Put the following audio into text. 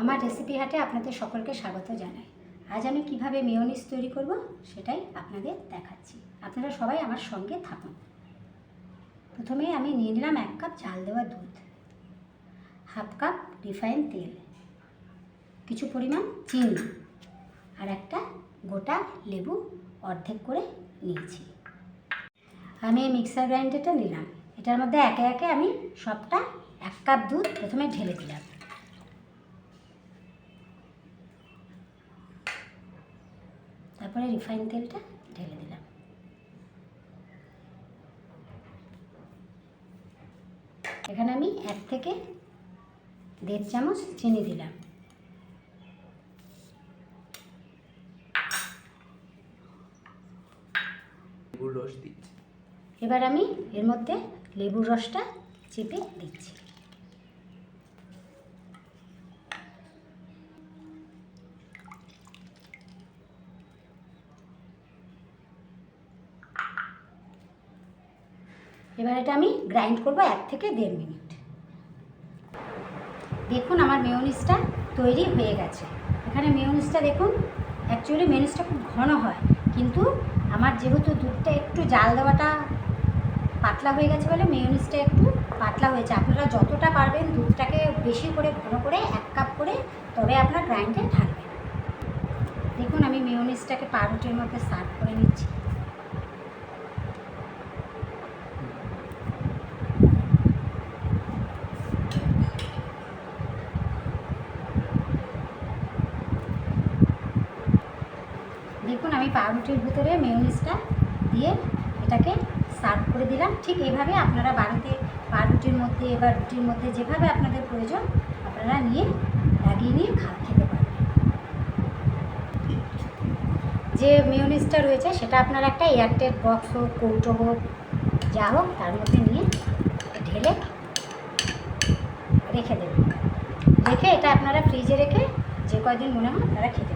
আমার রেসিপি হাটে আপনাদের সকলকে স্বাগত জানাই। আজ আমি কীভাবে মেয়োনিজ তৈরি করব সেটাই আপনাদের দেখাচ্ছি। আপনারা সবাই আমার সঙ্গে থাকুন। প্রথমে আমি নিয়ে নিলাম এক কাপ চাল দেওয়া দুধ, হাফ কাপ রিফাইন তেল, কিছু পরিমাণ চিনি আর একটা গোটা লেবু অর্ধেক করে নিয়েছি। আমি এই মিক্সার গ্রাইন্ডারটা নিলাম। এটার মধ্যে একে একে আমি সবটা এক কাপ দুধ প্রথমে ঢেলে দিলাম। তারপরে রিফাইন তেলটা ঢেলে দিলাম। এখানে আমি এক থেকে দেড় চামচ চিনি দিলাম। লেবুর রস দিচ্ছি। এবার আমি এর মধ্যে লেবুর রসটা চেপে দিচ্ছি। এবার এটা আমি গ্রাইন্ড করব এক থেকে দেড় মিনিট। দেখুন আমার মেয়োনিজটা তৈরি হয়ে গেছে। এখানে মেয়োনিজটা দেখুন অ্যাকচুয়ালি মেয়োনিজটা খুব ঘন হয়, কিন্তু আমার যেহেতু দুধটা একটু জাল দেওয়াটা পাতলা হয়ে গেছে বলে মেয়োনিজটা একটু পাতলা হয়েছে। আপনারা যতটা পারবেন দুধটাকে বেশি করে ঘন করে এক কাপ করে তবে আপনার গ্রাইন্ডে ঢালবেন দেখুন আমি মেয়োনিজটাকে পাউরুটির মধ্যে সার্ভ করে নিচ্ছি। দেখুন, আমি পাউরুটির ভিতরে মেয়োনিজটা দিয়ে এটাকে সার্ভ করে দিলাম। ঠিক এভাবে আপনারা বাড়িতে পাউরুটির মধ্যে বা রুটির মধ্যে যেভাবে আপনাদের প্রয়োজন, আপনারা নিয়ে লাগিয়ে নিয়ে খা, খেতে পারেন যে মেয়োনিজটা রয়েছে, সেটা আপনার একটা এয়ারটেল বক্স হোক, কৌটো হোক, যা হোক, তার মধ্যে নিয়ে ঢেলে রেখে দেবেন। রেখে এটা আপনারা ফ্রিজে রেখে যে কয়দিন মনে হয় আপনারা খেতে